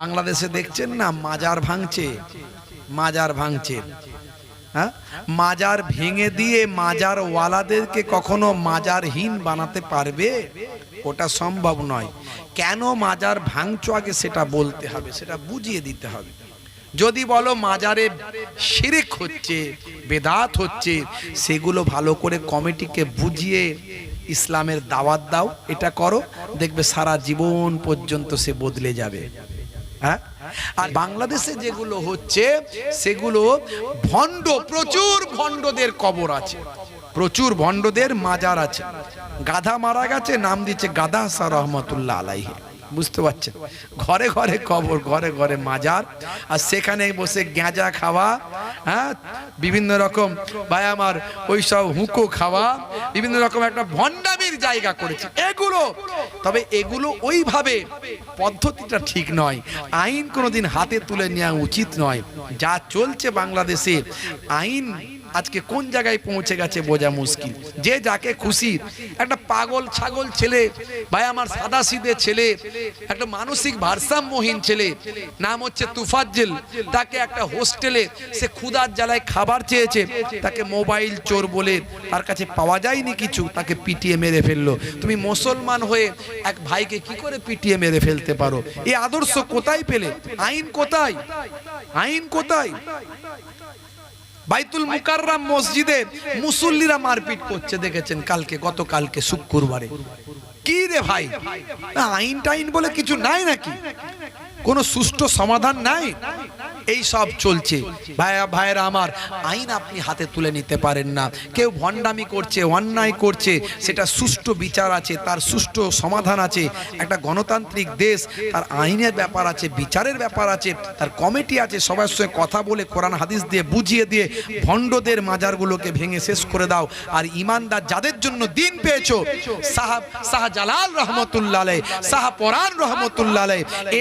বাংলাদেশে দেখছেন না, মাজার ভাঙছে। মাজার ভাঙছে। হ্যাঁ? মাজার ভেঙে দিয়ে মাজার ওয়ালাদেরকে কখনো মাজারহীন বানাতে পারবে? ওটা সম্ভব নয়। কেন মাজার ভাঙছো আগে সেটা বলতে হবে, সেটা বুঝিয়ে দিতে হবে। যদি বলো মাজারে শিরিক হচ্ছে, বেদাত হচ্ছে, সেগুলো ভালো করে কমিটিকে বুঝিয়ে ইসলামের দাওয়াত দাও, এটা করো, দেখবে সারা জীবন পর্যন্ত সে বদলে যাবে। হ্যাঁ? আর বাংলাদেশে যেগুলো হচ্ছে, সেগুলো ভণ্ড, প্রচুর ভণ্ডদের কবর আছে। প্রচুর ভণ্ডদের মাজার আছে। গাধা মারা গেছে, নাম দিচ্ছে গাধা সার রহমতুল্লাহ আলাইহি। বুঝতে পারছেন? ঘরে ঘরে কবর, ঘরে ঘরে মাজার, আর সেখানে বসে গেঁজা খাওয়া হ্যাঁ? বিভিন্ন রকম, ভাই আমার, ওই সব হুঁকো খাওয়া, বিভিন্ন রকম একটা ভণ্ডামির জায়গা করেছে। এগুলো, তবে এগুলো ওইভাবে পদ্ধতিটা ঠিক নয়। আইন কোনোদিন হাতে তুলে নেওয়া উচিত নয়। যা চলছে বাংলাদেশে, আইন আজকে কোন জায়গায় পৌঁছে গেছে বোঝা মুশকিল। যে যাকে খুশি, একটা পাগল, ছাগল ছেলে, ভাই, আমার সাদা সিদে ছেলে, একটা মানসিক ভারসাম্যহীন ছেলে, নাম হচ্ছে তুফাজ্জেল, তাকে একটা হোস্টেলে সে ক্ষুধার জ্বালায় খাবার চেয়েছে, তাকে মোবাইল চোর বলে তার কাছে পাওয়া যায়নি কিছু, তাকে পিটিয়ে মেরে ফেলল। তুমি মুসলমান হয়ে এক ভাইকে কি করে পিটিয়ে মেরে ফেলতে পারো? এই আদর্শ কোথায় পেলে? আইন কোথায়? আইন কোথায়? বাইতুল মুকাররাম মসজিদে মুসল্লিরা মারপিট করছে, দেখেছেন কালকে, গতকালকে শুক্রবারে। কি রে ভাই? আইন টাইন বলে কিছু নাই নাকি? কোনো সুষ্ঠু সমাধান নাই? এই সব চলছে। ভাইয়া, ভাইয়েরা আমার, আইন আপনি হাতে তুলে নিতে পারেন না। কেউ ভণ্ডামি করছে, অন্যায় করছে, সেটা সুষ্ঠু বিচার আছে, তার সুষ্ঠু সমাধান আছে। একটা গণতান্ত্রিক দেশ, তার আইনের ব্যাপার আছে, বিচারের ব্যাপার আছে, তার কমিটি আছে, সবার সঙ্গে কথা বলে, কোরআন, হাদিস দিয়ে বুঝিয়ে দিয়ে ভণ্ডদের মাজারগুলোকে ভেঙে শেষ করে দাও। আর ইমানদার যাদের জন্য দিন পেয়েছ, সাহাব শাহজালাল রহমতুল্লাহ শাহ পরান রহমতুল্লাহ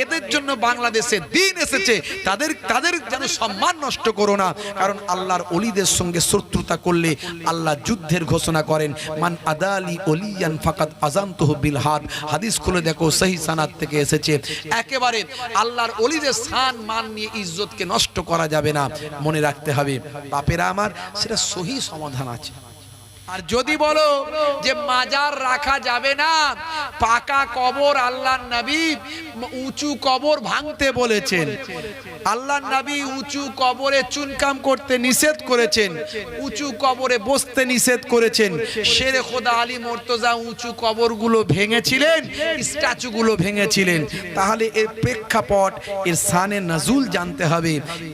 এদের জন্য বাংলাদেশে দিন এসেছে, তাদের তাদের যেন সম্মান নষ্ট করো না। কারণ আল্লাহর অলিদের সঙ্গে শত্রুতা করলে আল্লাহ যুদ্ধের ঘোষণা করেন, মান আদালি অলিয়ান ফাকাত আজান্তহ বিল হাদ। হাদিস খুলে দেখো, সহি সানাত থেকে এসেছে। একেবারে আল্লাহর অলিদের স্থান মান নিয়ে ইজ্জতকে নষ্ট করা যাবে না। মনে রাখতে হবে, বাপেরা আমার, সেটা সহি সমাধান আছে। আর যদি বলো যে মাজার রাখা যাবে না, পাকা কবর আল্লাহ নবী উঁচু কবর ভাঙতে বলেছেন। আল্লাহ নবী উঁচু কবরে চুনকাম করতে নিষেধ করেছেন, উঁচু কবরে বসতে নিষেধ করেছেন। শেরে খোদা আলী মোর্তজা উঁচু কবরগুলো ভেঙেছিলেন, স্ট্যাচুগুলো ভেঙেছিলেন। তাহলে এর প্রেক্ষাপট, এর সানে নজুল জানতে হবে।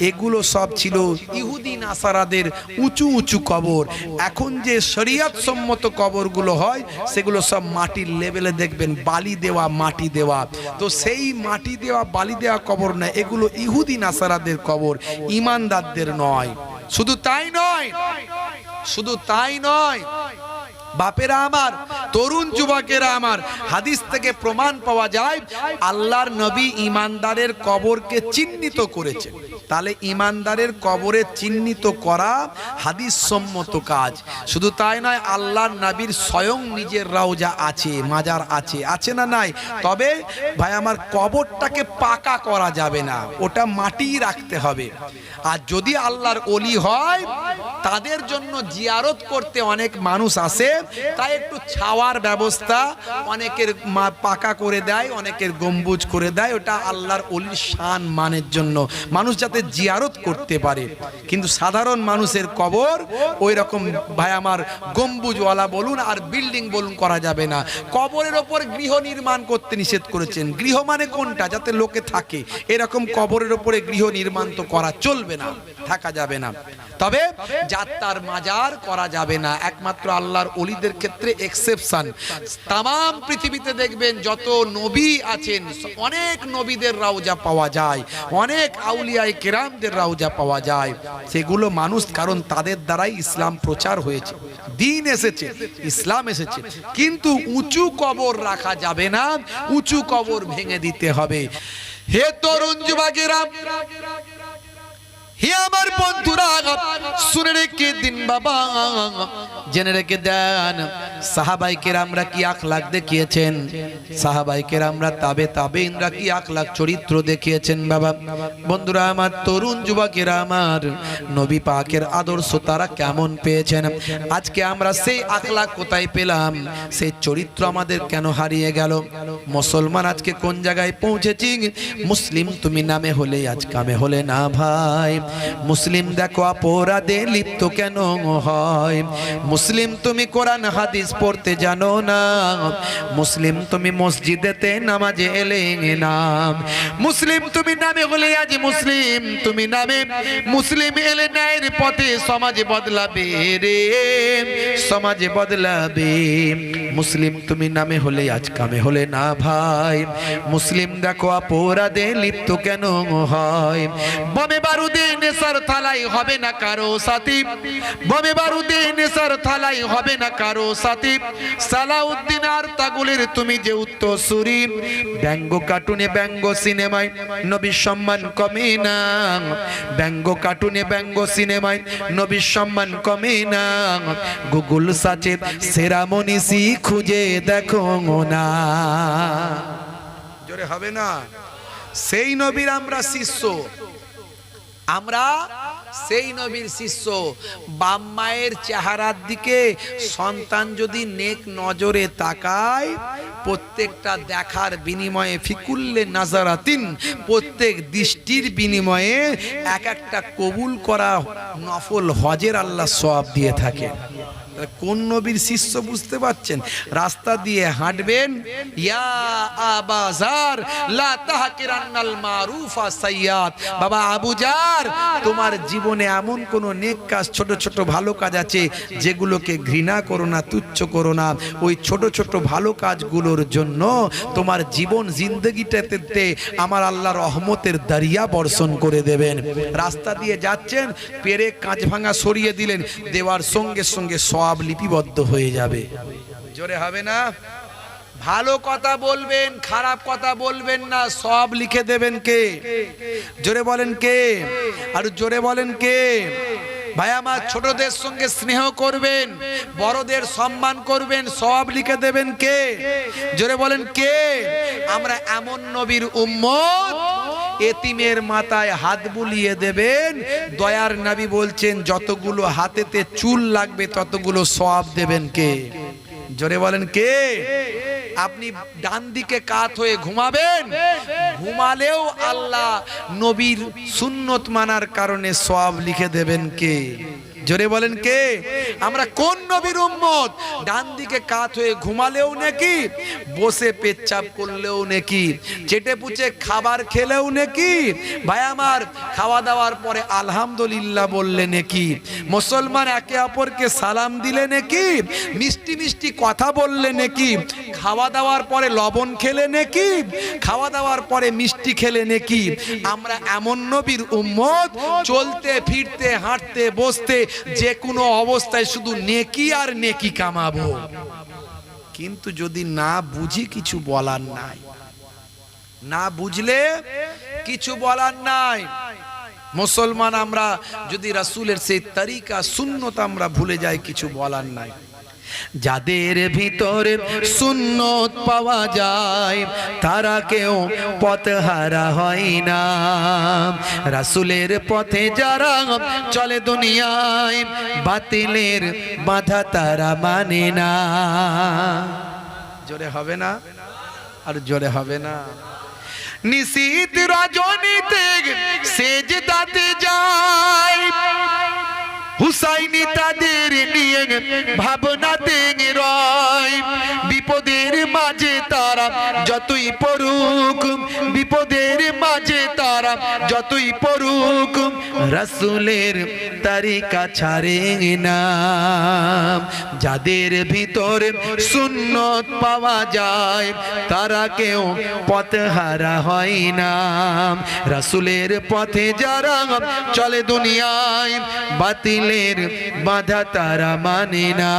এগুলো সব ছিল ইহুদিন নাসারাদের উঁচু উঁচু কবর। এখন যে শরিয়াত সম্মত কবরগুলো হয়, সেগুলো সব মাটির লেভেলে দেখবেন, বালি দেওয়া, মাটি দেওয়া। তো সেই মাটি দেওয়া, বালি দেওয়া কবর নয় এগুলো ইহুদি নাসারাদের কবর, ইমানদারদের নয়। শুধু তাই নয়, শুধু তাই নয় বাপেরা আমার, তরুণ যুবকেরা আমার, হাদিস থেকে প্রমাণ পাওয়া যায়, আল্লাহর নবী ইমানদারের কবরকে চিহ্নিত করেছে। তাহলে ইমানদারের কবরে চিহ্নিত করা হাদিস সম্মত কাজ। শুধু তাই নয়, আল্লাহর নবীর স্বয়ং নিজের রাউজা আছে, মাজার আছে আছে না নাই? তবে ভাই, আমার কবরটাকে পাকা করা যাবে না, ওটা মাটি রাখতে হবে। আর যদি আল্লাহর অলি হয়, তাদের জন্য জিয়ারত করতে অনেক মানুষ আসে তাই একটু ছাওয়ার ব্যবস্থা অনেকের মা- পাকা করে দেয়, অনেকের গম্বুজ করে দেয়। ওটা আল্লাহর অলির শান মানের জন্য। মানুষ যাতে জিয়ারত করতে পারে। কিন্তু সাধারণ মানুষের কবর ওই রকম ভাই, আমার গম্বুজওয়ালা বলুন আর বিল্ডিং বলুন করা যাবে না। কবরের ওপর গৃহ নির্মাণ করতে নিষেধ করেছেন। গৃহ মানে কোনটা? যাতে লোকে থাকে। এরকম কবরের ওপরে গৃহ নির্মাণ তো করা চলবে না, থাকা যাবে না। তবে যাত্রার মাজার করা যাবে না। একমাত্র আল্লাহর অলিদের ক্ষেত্রে এক্সেপশন তাম পৃথিবীতে দেখবেন যত নবী আছেন, অনেক নবীদের রাউজা পাওয়া যায়, অনেক আউলিয়ায় কেরামদের রাউজা পাওয়া যায়। সেগুলো মানুষ কারণ তাদের দ্বারাই ইসলাম প্রচার হয়েছে। দিন এসেছে, ইসলাম এসেছে। কিন্তু উঁচু কবর রাখা যাবে না, উঁচু কবর ভেঙে দিতে হবে। হে তরুণ যুবকেরা, হে আমার বন্ধুরা, শুনে রেখে দিন বাবা। জেনে রেখে দেন সাহাবাইকের আমরা কি আখলাখ দেখিয়েছেন? সাহাবাইকের আমরা তাবে তাবে ইনরা কি আখলাখ চরিত্র দেখিয়েছেন বাবা? বন্ধুরা আমার তরুণ যুবকেরা আমার, নবী পাকের আদর্শ তারা কেমন পেয়েছেন? আজকে আমরা সেই আখলাখ কোথায় পেলাম? সেই চরিত্র আমাদের কেন হারিয়ে গেল? মুসলমান আজকে কোন জায়গায় পৌঁছেছি? মুসলিম তুমি নামে হলে আজ কামে হলে না ভাই। মুসলিম দেখো অপরাধে লিপ্ত কেন হয়? মুসলিম তুমি কোরআন, হাদিস পড়তে জানো না। মুসলিম তুমি মসজিদেতে নামাজে এলে নাম মুসলিম তুমি নামে হলে আজ মুসলিম, তুমি নামে মুসলিম এলে ন্যায়ের পথে সমাজে বদলাবে রে, সমাজে বদলাবে। মুসলিম তুমি নামে হলে আজ কামে হলে না ভাই। মুসলিম দেখো অপরাধে লিপ্ত কেন হয়? বমে বারুদে নেশার থালাই হবে না কারও সাথী। বমে বারুদে নেশার থালাই হবে না কারও সাথী। সালাউদ্দিন আর তাগুলের তুমি যে উত্তর সুরি ব্যঙ্গ কার্টুনে ব্যঙ্গ সিনেমায় নবীর সম্মান কমে না। ব্যঙ্গ কার্টুনে ব্যঙ্গ সিনেমায় নবীর সম্মান কমে না। গুগল সাচে সেরা মনীষী খুঁজে দেখো না জোরে হবে না? সেই নবীর আমরা শিষ্য। আমরা সেই নবীর শিষ্য বাম মায়ের চেহারার দিকে সন্তান যদি নেক নজরে তাকায়, প্রত্যেকটা দেখার বিনিময়ে ফিকুল্লে নাজারাতিন, প্রত্যেক দৃষ্টির বিনিময়ে এক একটা কবুল করা নফল হজের আল্লাহ সব দিয়ে থাকে কোন নবীর শিষ্য বুঝতে পারছেন? রাস্তা দিয়ে হাঁটবেন, ইয়া মারুফা সাইয়াত। বাবা আবুজার তোমার জীবনে এমন কোন নেক কাজ, ছোট ছোট ভালো কাজ আছে যেগুলোকে ঘৃণা করো না, তুচ্ছ করো না। ওই ছোট ছোট ভালো কাজগুলোর জন্য তোমার জীবন জিন্দগিটাতে আমার আল্লাহ রহমতের দারিয়া বর্ষণ করে দেবেন। রাস্তা দিয়ে যাচ্ছেন, পেরে কাঁচ ভাঙা সরিয়ে দিলেন, দেওয়ার সঙ্গে সঙ্গে সব লিপিবদ্ধ হয়ে যাবে। জোরে হবে না? ভালো কথা বলবেন, খারাপ কথা বলবেন না, সব লিখে দেবেন কে? জোরে বলেন কে? আর জোরে বলেন কে? ভাই, আমার ছোটদের সঙ্গে স্নেহ করবেন, বড়দের সম্মান করবেন, সব লিখে দেবেন কে? জোরে বলেন কে? আমরা এমন নবীর উম্মত, এতিমের মাথায় হাত বুলিয়ে দেবেন, দয়ার নবী বলছেন, যতগুলো হাতেতে চুল লাগবে, ততগুলো সব দেবেন কে? জোরে বলেন কে? আপনি ডান দিকে কাত হয়ে ঘুমাবেন। ঘুমালেও আল্লাহ নবীর সুন্নত মানার কারণে সব লিখে দেবেন কে? জোরে বলেন কে? আমরা কোন নবীর উম্মত? ডান দিকে কাত হয়ে ঘুমালেও নাকি, বসে পেচ্ছাপ করলেও নাকি, চেটে পুচে খাবার খেলেও নাকি। ভাই আমার, খাওয়া দাওয়ার পরে আলহামদুলিল্লাহ বললে নাকি, মুসলমান একে অপরকে সালাম দিলে নাকি, মিষ্টি মিষ্টি কথা বললে নাকি, খাওয়া দাওয়ার পরে লবণ খেলে নাকি, খাওয়া দাওয়ার পরে মিষ্টি খেলে নাকি। আমরা এমন নবীর উম্মত, চলতে, ফিরতে, হাঁটতে, বসতে যে কোনো অবস্থায় শুধু নেকি আর নেকি কামাবো। কিন্তু যদি না বুঝি, কিছু বলার নাই। না বুঝলে কিছু বলার নাই। মুসলমান আমরা যদি রাসুলের সেই তরিকা শূন্যতা আমরা ভুলে যাই, কিছু বলার নাই। যাদের ভিতরে সুন্নত পাওয়া যায়, তারা কেউ পথহারা হয় না। রাসুলের পথে যারা চলে দুনিয়ায়, বাতিলের বাধা তারা মানে না। জোরে হবে না? আর জোরে হবে না। নিশীত রজনীতে সেজ দাতে যায়। হুসাইনি তাদের নিয়ে ভাবনাতে রয় বিপদের মাঝে তারা যতই পড়ুক, বিপদের মাঝে তারা যতই পড়ুক, রাসুলের তারিকা ছাড়ে না। যাদের ভিতরে সুন্নত পাওয়া যায়, তারা কেউ পথহারা হয় না। রাসুলের পথে যারা চলে দুনিয়ায়, বাতিলের বাধা তারা মানে না।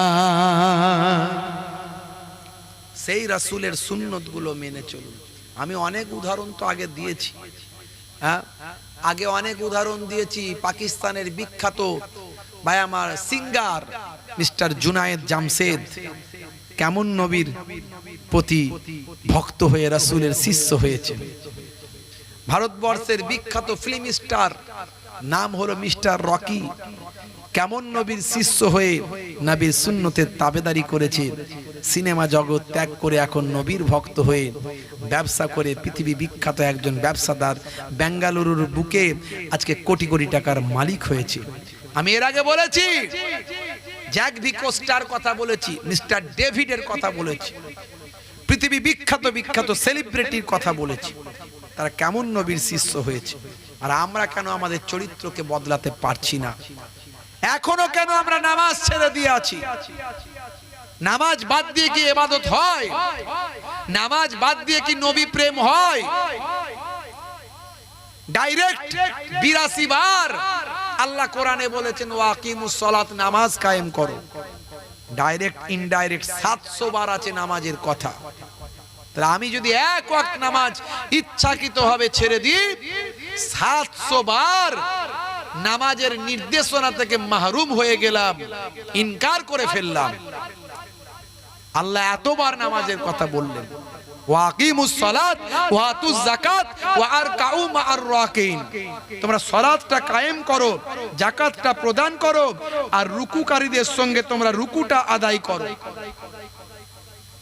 সেই রাসুলের সুন্নতগুলো মেনে চলুন। আমি অনেক উদাহরণ তো আগে দিয়েছি। হ্যাঁ? আগে অনেক উদাহরণ দিয়েছি পাকিস্তানের বিখ্যাত ভাই আমার সিঙ্গার, মিস্টার জুনায়েদ জামশেদ। কেমন নবীর প্রতি ভক্ত হয়ে রাসূলের শিষ্য হয়েছে ভারতবর্ষের বিখ্যাত ফিল্ম স্টার নাম হলো মিস্টার রকি। কেমন নবীর শিষ্য হয়ে নবীর সুন্নতের তাবেদারি করেছে। সিনেমা জগৎ ত্যাগ করে এখন নবীর ভক্ত হয়ে ব্যবসা করে পৃথিবী বিখ্যাত একজন ব্যবসাদার বেঙ্গালুরুর বুকে আজকে কোটি কোটি টাকার মালিক হয়েছে। আমি এর আগে বলেছি, জ্যাক ভিকোস্টার কথা বলেছি, মিস্টার ডেভিডের কথা বলেছি, পৃথিবী বিখ্যাত বিখ্যাত সেলিব্রিটির কথা বলেছি, তারা কেমন নবীর শিষ্য হয়েছে, আর আমরা কেন আমাদের চরিত্রকে বদলাতে পারছি না? এখনও কেন আমরা নামাজ ছেড়ে দিয়ে আছি? নামাজ বাদ দিয়ে কি এবাদত হয়? নামাজ বাদ দিয়ে কি নবী প্রেম হয়? ডাইরেক্ট বিরাশি বার আল্লাহ কোরআনে বলেছেন, ওয়াকিমুস সালাত নামাজ কায়েম করো। ডাইরেক্ট ইনডাইরেক্ট সাতশো বার আছে নামাজের কথা। তাহলে আমি যদি এক ওয়াক্ত নামাজ ইচ্ছাকৃত হবে ছেড়ে দিই, সাতশো বার নামাজের নির্দেশনা থেকে মাহরুম হয়ে গেলাম, ইনকার করে ফেললাম। আল্লাহ এতবার নামাজের কথা বললেন। তোমরা কায়েম করো প্রদান করো, আর রুকুকারীদের সঙ্গে তোমরা রুকুটা আদায় করো।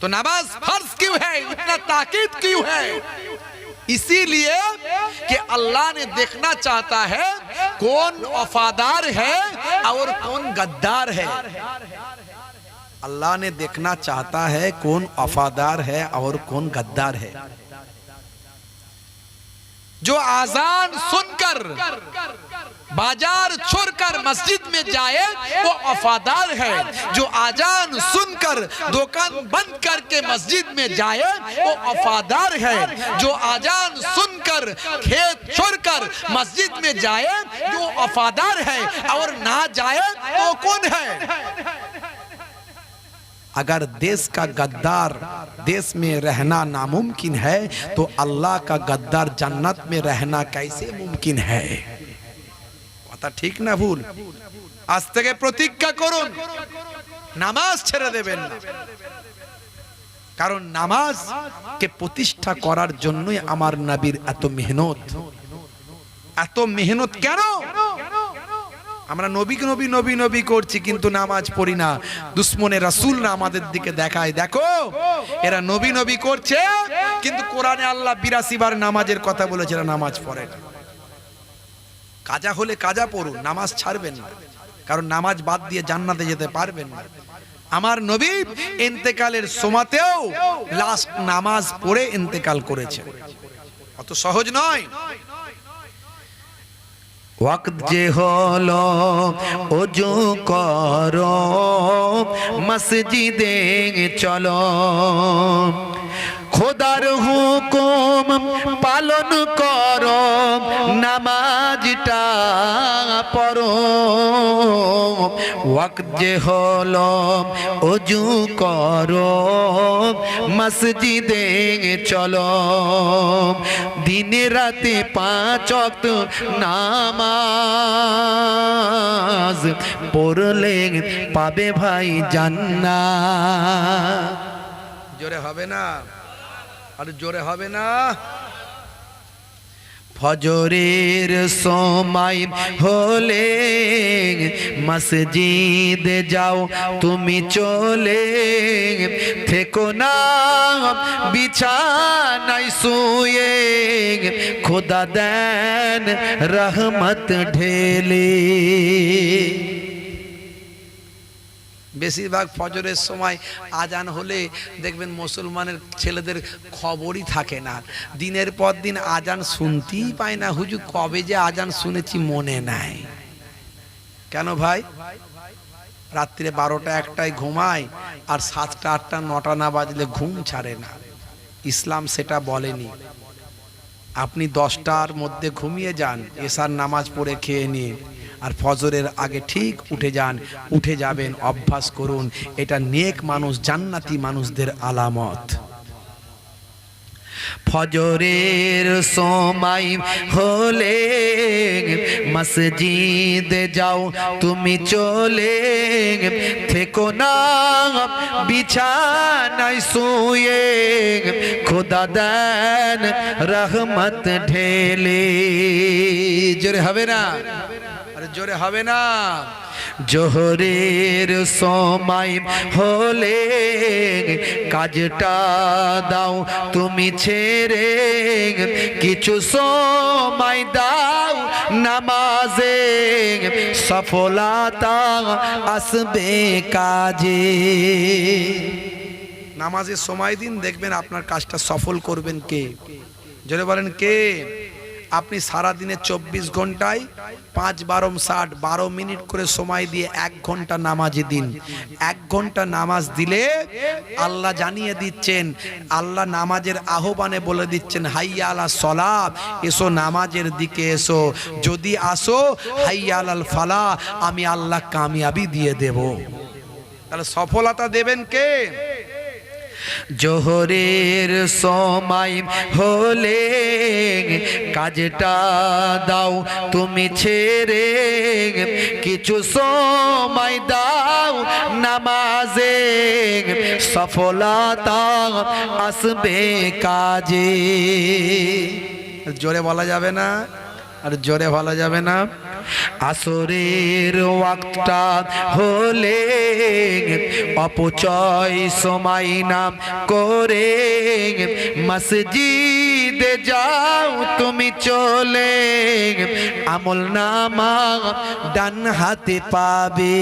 तो नमाज़ फ़र्ज़ क्यों है? इतना ताकीद क्यों है? इसीलिए कि अल्लाह ने देखना चाहता है कौन वफादार है और कौन गद्दार है। अल्लाह ने देखना चाहता है कौन वफादार है और कौन गद्दार है। जो आजान सुनकर बाज़ार छोड़कर मस्जिद में जाए, वो वफादार है। जो आजान सुनकर दुकान बंद करके मस्जिद में जाए, वो वफादार है। जो आजान सुनकर खेत छोड़कर मस्जिद में जाए जो वफादार है। और ना जाए तो कौन है? अगर देश का गद्दार देश में रहना नामुमकिन है तो अल्लाह का गद्दार जन्नत में रहना कैसे मुमकिन है? কথা ঠিক না ভুল? আজ থেকে প্রতিজ্ঞা করুন, নামাজ ছেড়ে দেবেন না। কারণ নামাজ কে প্রতিষ্ঠা করার জন্যই আমার নবীর এত মেহনত। এত মেহনত কেন? আমরা নবী নবী নবী নবী করছি, কিন্তু নামাজ পড়ি না। দুশ্মনে রাসূল না আমাদের দিকে দেখায়, দেখো, এরা নবী নবী করছে, কিন্তু কোরআনে আল্লাহ বিরাশি বার নামাজের কথা বলেছে, এরা নামাজ পড়ে না। কাজা হলে কাজা পড়ুন, নামাজ ছাড়বেন না। কারণ নামাজ বাদ দিয়ে জান্নাতে যেতে পারবেন না। আমার নবী ইন্তেকালের সময়তেও লাস্ট নামাজ পড়ে ইন্তেকাল করেছে অত সহজ নয়। ওয়াক্ত যে হলো অজু করো, মসজিদে চলো। খোদার হুকুম পালন করো, নামাজটা ওয়াক্ত যে হলো, অজু করো, মসজিদে চলো। দিনে রাতে পাঁচ নামাজ পড়লে পাবে ভাই জান্না জোরে হবে না? আর জোরে হবে না। ফজরের সময় হলে মসজিদ যাও, তুমি চলে থেকো না। বিছানায় শুয়ে খোদা দেন রহমত ঢেলে। বেশিরভাগ ফজরের সময় আজান হলে দেখবেন মুসলমানের ছেলেদের খবরই থাকে না। দিনের পর দিন আজান শুনতেই পায় না। হুজু কবে যে আজান শুনেছি মনে নাই। কেন ভাই? রাত্রিরে বারোটা একটায় ঘুমায় আর সাতটা, আটটা, নটা না বাজলে ঘুম ছাড়ে না। ইসলাম সেটা বলেনি। আপনি দশটার মধ্যে ঘুমিয়ে যান, এসার নামাজ পড়ে খেয়ে নিয়ে আর ফজরের আগে ঠিক উঠে যান, উঠে যাবেন, অভ্যাস করুন। এটা নেক মানুষ, জান্নাতি মানুষদের আলামত। ফজরের সময় হলে মসজিদে যাও, তুমি চলে থেকো না। বিছানায় শুয়ে খোদা দেন রহমত ঢেলে। জোরে হবে না? জোরে হবে না। জোহরের সময় হলে কাজটা দাও তুমি ছেড়ে কিছু সময় দাও নামাজে সফলতা আসবে কাজে। নামাজের সময় দিন দেখবেন আপনার কাজটা সফল করবেন কে? জোরে বলেন কে? আপনি সারা দিনে চব্বিশ ঘন্টায় পাঁচ বারো ষাট বারো মিনিট করে সময় দিয়ে এক ঘণ্টা নামাজে দিন। এক ঘণ্টা নামাজ দিলে আল্লাহ জানিয়ে দিচ্ছেন, আল্লাহ নামাজের আহ্বানে বলে দিচ্ছেন, হাইয়া আলা সলাপ, এসো নামাজের দিকে এসো, যদি আসো, হাইয়া আলাল ফালা, আমি আল্লাহ কামিয়াবি দিয়ে দেব। তাহলে সফলতা দেবেন কে? জোহরের সময় হলে কাজটা দাও, তুমি ছেড়ে কিছু সময় দাও, নামাজে সফলতা আসবে কাজে। জোরে বলা যাবে না? আর জোরে বলা যাবে না। আসরের ওয়াক্তটা হলে অপচয় সময় নাম করে মসজিদে যাও তুমি চলে আমল নামা ডান হাতে পাবে।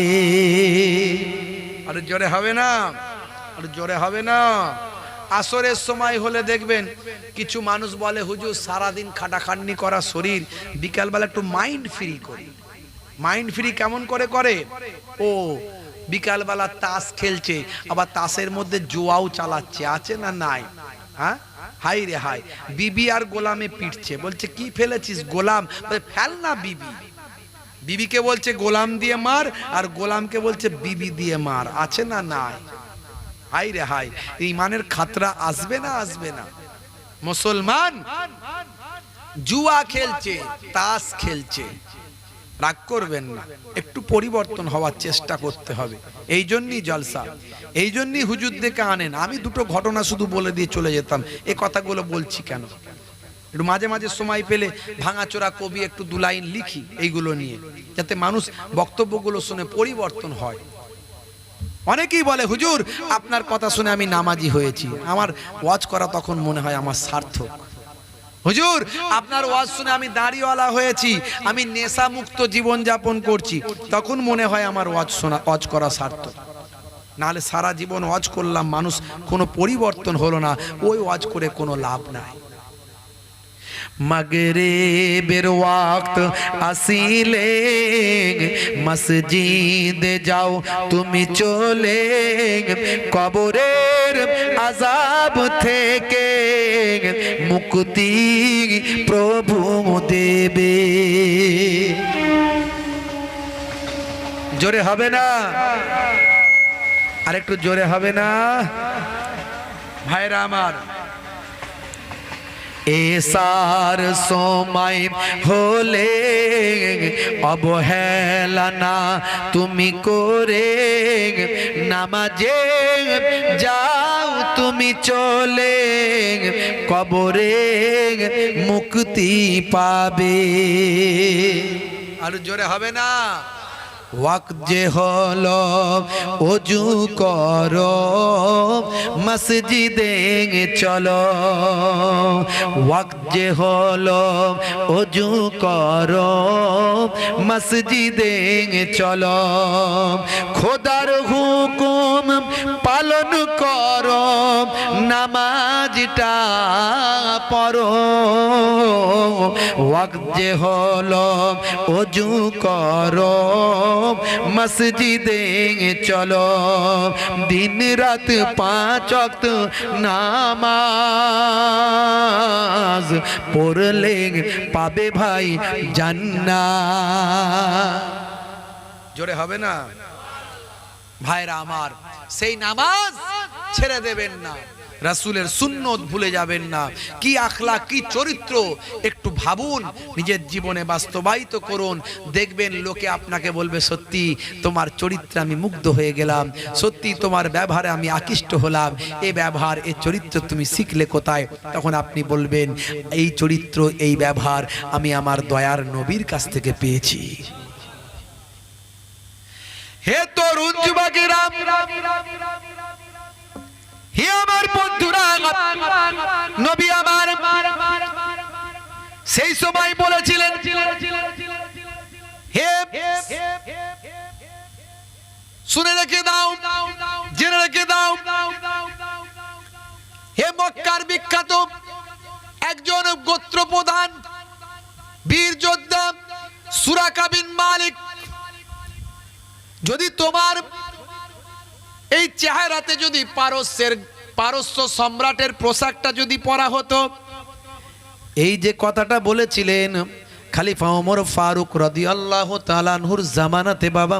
আর জোরে হবে না? আর জোরে হবে না? আসরের সময় হলে দেখবেন কিছু মানুষ বলে, হুজুর, সারাদিন খাটাখাটনি করা শরীর, বিকালবেলা একটু মাইন্ড ফ্রি করি। মাইন্ড ফ্রি কেমন করে করে? ও, বিকালবেলা তাস খেলছে, আবার তাসের মধ্যে জুয়াও চালাচ্ছে, আছে না নাই? হ্যাঁ? হাই রে হাই বিবি আর গোলামে পিটছে, বলছে, কি ফেলেছিস গোলাম? ফেল না বিবি। বিবিকে বলছে, গোলাম দিয়ে মার, আর গোলামকে বলছে, বিবি দিয়ে মার। আছে না নাই? হাই রে হাই ইমানের খাতরা আসবে না আসবে না। মুসলমান জুয়া খেলছে, তাস খেলছে। রাগ করবেন না, একটু পরিবর্তন হওয়ার চেষ্টা করতে হবে। এই জন্যই জলসা, এই জন্যই হুজুর দেখে আনেন। আমি দুটো ঘটনা শুধু বলে দিয়ে চলে যেতাম, এ কথাগুলো বলছি কেন? একটু মাঝে মাঝে সময় পেলে ভাঙাচোরা কবি একটু দু লাইন লিখি এইগুলো নিয়ে, যাতে মানুষ বক্তব্যগুলো শুনে পরিবর্তন হয়। অনেকেই বলে, হুজুর, আপনার কথা শুনে আমি নামাজি হয়েছি। আমার ওয়াজ করা তখন মনে হয় আমার সার্থক। হুজুর, আপনার ওয়াজ শুনে আমি দাড়িওয়ালা হয়েছি, আমি নেশা মুক্ত জীবন যাপন করছি। তখন মনে হয় আমার ওয়াজ শোনা, ওয়াজ করা সার্থক। নাহলে সারা জীবন ওয়াজ করলাম, মানুষ কোনো পরিবর্তন হলো না। ওই ওয়াজ করে কোনো লাভ নাই। মগরিবের ওয়াক্ত আসিলে, মসজিদে যাও, তুমি চলে কবরের আজাব থেকে মুক্তি প্রভু দেবে। জোরে হবে না? আরেকটু জোরে হবে না? ভাইরা আমার এসার সময় হলে অবহেলা না তুমি করে নামাজে যাও, তুমি চলে কবরে মুক্তি পাবে। আর জোরে হবে না? ওয়াক যে হলো, অজু করো, মসজিদে চলো। ওয়াক যে হলো, অজু করো, মসজিদে চলো। খোদার হুকুম পালন কর, নামাজ নামাজটা ওয়াক্ত যে হলো অজু করো। মসজিদে চলো। দিন রাত পাঁচ ওয়াক্ত নামাজ পড়লে পাবে ভাই জান্নাত। জোরে হবে না? ভাইরা আমার, সেই নামাজ ছেড়ে দেবেন না। রাসূলের সুন্নত ভুলে যাবেন না। কি আখলা কি চরিত্র? একটু ভাবুন, নিজের জীবনে বাস্তবায়িত করুন। দেখবেন লোকে আপনাকে বলবে, সত্যি, তোমার চরিত্রে আমি মুগ্ধ হয়ে গেলাম। সত্যি, তোমার ব্যবহারে আমি আকৃষ্ট হলাম। এ ব্যবহার এই চরিত্র তুমি শিখলে কোথায়? তখন আপনি বলবেন, এই চরিত্র, এই ব্যবহার আমি আমার দয়ার নবীর কাছ থেকে পেয়েছি। হে তরুণ যুবকেরা হে আমার বন্ধুরা, নবী আমার। সেই সময় বলেছিলেন, হে, শুনে রেখে দাও, জেনে রেখে দাও। হে মক্কার বিখ্যাত একজন গোত্র প্রধান বীর যোদ্ধা সুরাকাবিন মালিক, যদি তোমার এই চেহারাতে যদি পারস্যের, পারস্য সম্রাটের পোশাকটা যদি পরা হতো, এই যে কথাটা বলেছিলেন খালিফা ওমর ফারুক রদি আল্লাহ তালানহুর জামানাতে বাবা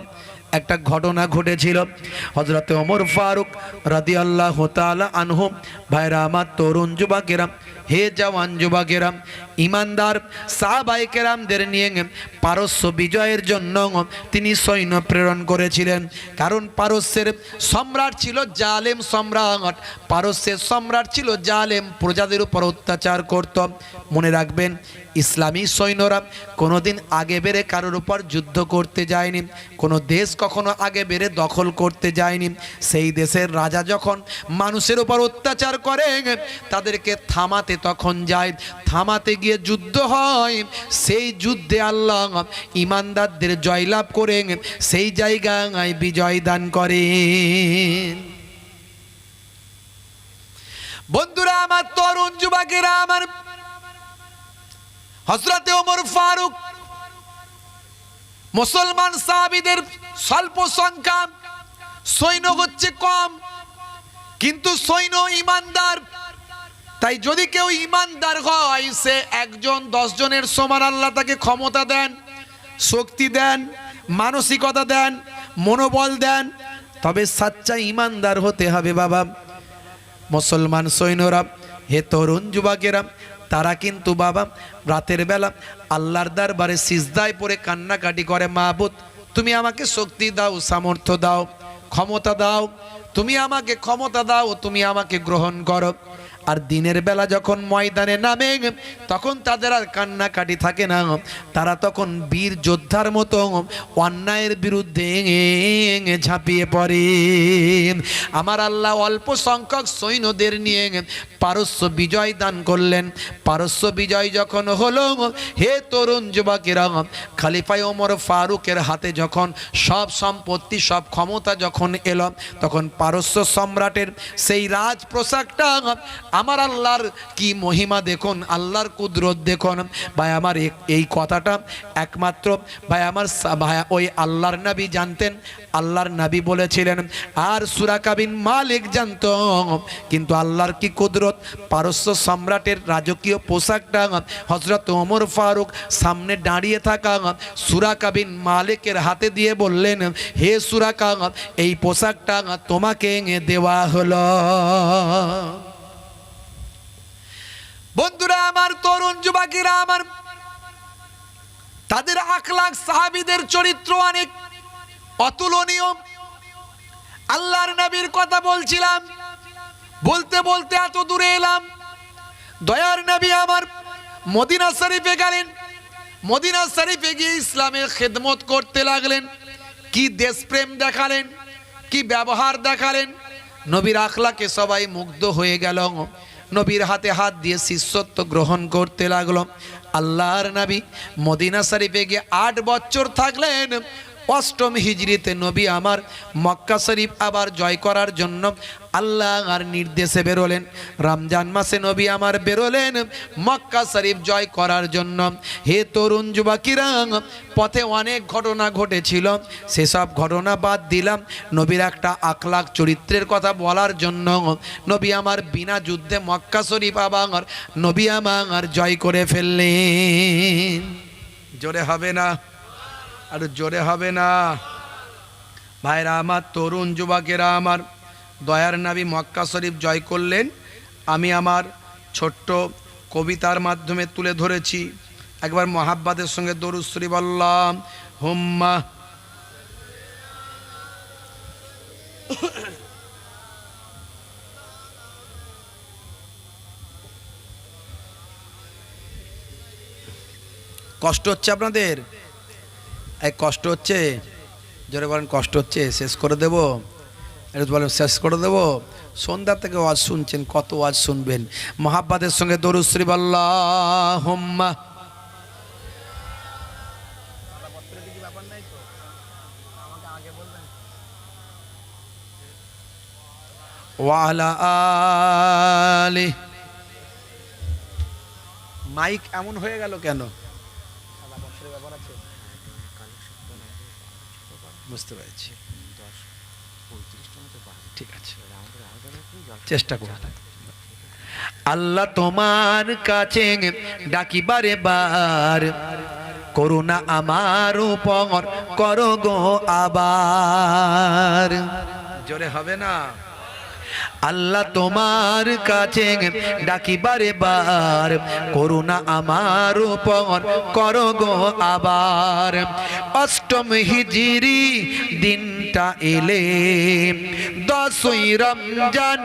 একটা ঘটনা ঘটেছিল। হজরতে ওমর ফারুক রদিয়াল্লাহ তালা আনহু, ভাইরা আমার তরুণ যুবকেরা, হে জওয়ান যুবকেরা, ইমানদার সাহাবাই কেরামদের নিয়ে পারস্য বিজয়ের জন্য তিনি সৈন্য প্রেরণ করেছিলেন। কারণ পারস্যের সম্রাট ছিল জালেম সম্রাট। পারস্যের সম্রাট ছিল জালেম, প্রজাদের উপর অত্যাচার করত। মনে রাখবেন ইসলামী সৈন্যরা কোনোদিন আগে বেড়ে কারোর উপর যুদ্ধ করতে যায়নি, কোনো দেশ কখনো আগে বেড়ে দখল করতে যায়নি। সেই দেশের রাজা যখন মানুষের উপর অত্যাচার করে, তাদেরকে থামাতে তখন যায়, থামাতে গিয়ে যুদ্ধ হয়। সেই যুদ্ধে আল্লাহ ইমানদারদের জয়লাভ করে, সেই জায়গায় বিজয় দান করেন বন্ধুরা, আমার তরুণ যুবকেরা, আমার হজরতে ওমর ফারুক মুসলমান সাহাবিদের স্বল্প সংখ্যা সৈন্য হচ্ছে কম। কিন্তু সৈন্য ইমানদার, তাই যদি কেউ ইমানদার হয়, সে একজন জনের সমান আল্লাহ তাকে ক্ষমতা দেন, শক্তি দেন, মানসিকতা দেন, মনোবল দেন, তবে সাচ্চা ইমানদার হতে হবে বাবা। মুসলমান সৈন্যরা হে তরুণ যুবকেরা, তারা কিন্তু বাবা রাতের বেলা আল্লাহর দরবারে সিজদায় পড়ে কান্নাকাটি করে, মাহবুদ, তুমি আমাকে শক্তি দাও, সামর্থ্য দাও, ক্ষমতা দাও, তুমি আমাকে ক্ষমতা দাও, তুমি আমাকে গ্রহণ করো। আর দিনের বেলা যখন ময়দানে নামে, তখন তাদের আর কান্নাকাটি থাকে না। তারা তখন বীর যোদ্ধার মতো অন্যায়ের বিরুদ্ধে ঝাঁপিয়ে পড়ে। আমার আল্লাহ অল্প সংখ্যক সৈন্যদের নিয়ে পারস্য বিজয় দান করলেন। পারস্য বিজয় যখন হলো, হে তরুণ যুবকেরা খালিফাই ওমর ফারুকের হাতে যখন সব সম্পত্তি, সব ক্ষমতা যখন এলো, তখন পারস্য সম্রাটের সেই রাজ পোশাকটা আমার আল্লাহর কি মহিমা দেখুন, আল্লাহর কুদরত দেখুন। ভাই, আমার এই কথাটা একমাত্র, ভাই, আমার ভাই, ওই আল্লাহর নাবি জানতেন, আল্লাহর নাবি বলেছিলেন, আর সুরাকাবিন মালিক জানত, কিন্তু আল্লাহর কি কুদরত? পারস্য সম্রাটের রাজকীয় পোশাকটা হজরত ওমর ফারুক সামনে দাঁড়িয়ে থাকা সুরাকাবিন মালিকের হাতে দিয়ে বললেন, হে সুরাকা এই পোশাকটা তোমাকে দেওয়া হলো। আমার তরুণ যুবকেরা, আমার তাদের আখলাখ সাহাবিদের চরিত্র অনেক অতুলনীয়। আল্লাহর নবীর কথা বলছিলাম, বলতে বলতে এত দূরে এলাম। দয়ার নবী আমার মদিনা শরীফে গেলেন, মদিনা শরীফে গিয়ে ইসলামের খেদমত করতে লাগলেন। কি দেশপ্রেম দেখালেন, কি ব্যবহার দেখালেন, নবীর আখলাকে সবাই মুগ্ধ হয়ে গেল। নবীর হাতে হাত দিয়ে শিষ্যত্ব গ্রহণ করতে লাগল। আল্লাহর নবী মদিনা শরীফে গিয়ে আট বছর থাকলেন। অষ্টম হিজড়িতে নবী আমার মক্কা শরীফ আবার জয় করার জন্য আল্লাহ আর নির্দেশে বেরোলেন। রমজান মাসে নবী আমার বেরোলেন মক্কা শরীফ জয় করার জন্য। হে তরুণ যুবকিরা, পথে অনেক ঘটনা ঘটেছিল। সেসব ঘটনা বাদ দিলাম। নবীর একটা আখলাখ চরিত্রের কথা বলার জন্য নবী আমার বিনা যুদ্ধে মক্কা শরীফ আবার নবী আমার জয় করে ফেললেন। জোরে হবে না। আর জোরে হবে না। ভাইরা আমার তরুণ যুবকেরা আমার, দয়ার নাবি মক্কা শরীফ জয় করলেন। আমি আমার ছোট্ট কবিতার মাধ্যমে তুলে ধরেছি। একবার মহাব্বাদের সঙ্গে দরুদ শরীফ বললাম হুম্মা। কষ্ট হচ্ছে আপনাদের? এই কষ্ট হচ্ছে? জোরে বলেন, কষ্ট হচ্ছে? শেষ করে দেব? এটা বলেন, শেষ করে দেব? সন্ধ্যা থেকে ওয়াজ শুনছেন, কত ওয়াজ শুনবেন? মহাব্বাদের সঙ্গে দরুশ্রী আল্লাহ হোম্মা ওয়ালা আলি। মাইক এমন হয়ে গেল কেন? বুঝতে পেরেছি। ঠিক আছে। চেষ্টা করুন। আল্লাহ তোমার কাছে ডাকিবারে বার করুণা আমার উপর করো গো আবার। জোরে হবে না? আল্লাহ তোমার কাছে ডাকিবারে বার, করুণা আমার উপর করো গো আবার। অষ্টম হিজিরি দিনটা এলে, দশই রমজান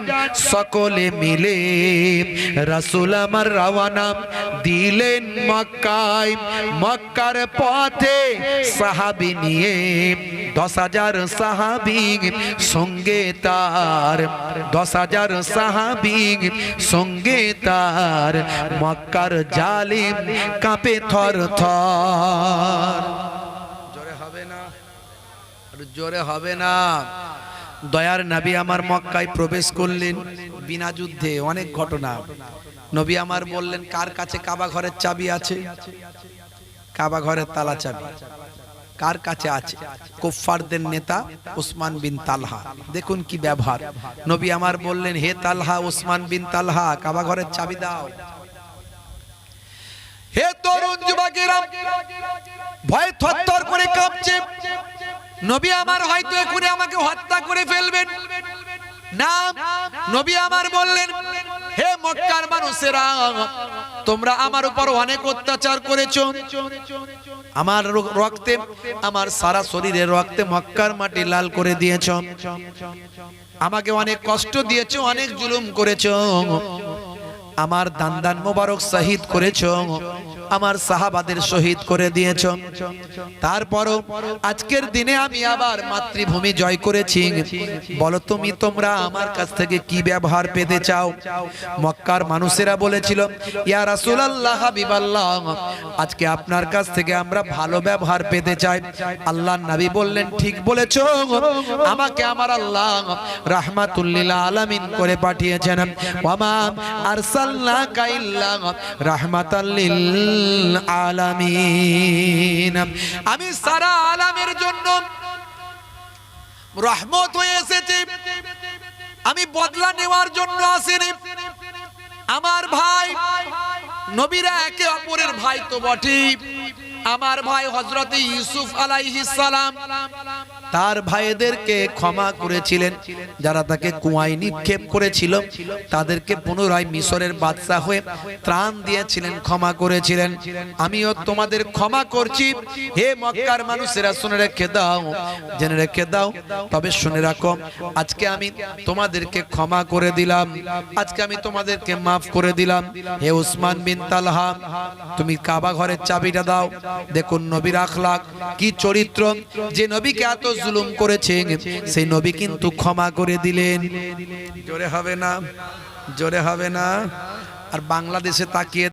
সকলে মিলে রাসুল আমার রওয়ানা দিলেন মক্কায়। মক্কার পথে সাহাবি নিয়ে দশ হাজার সাহাবি সঙ্গে তার, দশ হাজার সাহাবি সঙ্গে তার। মক্কার জালিম কাঁপে থর থর। জোরে হবে না জোরে হবে না। দয়ার নবী আমার মক্কায় প্রবেশ করলেন বিনা যুদ্ধে, অনেক ঘটনা। নবী আমার বললেন, কার কাছে কাবা ঘরের চাবি আছে? কাবা ঘরের তালা চাবি। কার কাছে আছে? কুফফারদের নেতা উসমান বিন তালহা। দেখুন কি ব্যবহার। নবী আমার বললেন, হে তালহা, উসমান বিন তালহা, কাবা ঘরের চাবি দাও। হে তরুণ যুবকেরা, ভয় থরথর করে কাঁপছে। নবী আমার হয়তো এখনই আমাকে হত্যা করে ফেলবেন। না। নবী আমার বললেন হে মক্কার মানুষেরা, তোমরা আমার উপর অনেক অত্যাচার করেছ। আমার রক্তে, আমার সারা শরীরে রক্তে মক্কার মাটি লাল করে দিয়েছ। আমাকে অনেক কষ্ট দিয়েছ, অনেক জুলুম করেছ। আমার দান দান মোবারক শহীদ করেছ। আমার সাহাবাদের শহীদ করে দিয়েছ। তারপরও আজকের দিনে আমি আবার মাতৃভূমি জয় করেছি। বলো তুমি তোমরা আমার কাছ থেকে কি ব্যবহার পেতে চাও? মক্কার মানুষেরা বলেছিল, ইয়া রাসূলুল্লাহ হাবিবাল্লাহ, আজকে আপনার কাছ থেকে আমরা ভালো ব্যবহার পেতে চাই। আল্লাহ নবী বললেন, ঠিক বলেছ, আমাকে আমার আল্লাহ রাহমাতুল্লিল আলামিন করে পাঠিয়েছেন। ওয়ামা আরসালনাকা ইল্লা রাহমাতাল লিল আলামিন। আমি সারা আলামের জন্য রহমত হয়ে এসেছি। আমি বদলা নেওয়ার জন্য আসিনি। আমার ভাই, নবীরা একে অপরের ভাই তো বটেই। আমার ভাই হজরতে ইউসুফ সালাম, তার ভাইদেরকে ক্ষমা করেছিলেন। যারা তাকে কুয়ায় নিক্ষেপ করেছিল, তাদেরকে পুনরায় মিশরের বাদশা হয়ে ত্রাণ দিয়েছিলেন, ক্ষমা করেছিলেন। আমিও তোমাদের ক্ষমা করছি। হে মক্কার মানুষেরা, শুনে রেখে দাও, জেনে রেখে দাও। তবে শুনে রাখো, আজকে আমি তোমাদেরকে ক্ষমা করে দিলাম। আজকে আমি তোমাদেরকে মাফ করে দিলাম। হে উসমান বিন তালহা, তুমি কাবা ঘরের চাবিটা দাও। দেখুন নবীর আখলাক, কি চরিত্র। যে নবীকে এত জুলুম করেছে সেই নবী কিন্তু ক্ষমা করে দিলেন। জোরে হবে না, জোরে হবে না। আর বাংলাদেশে তাকিয়ে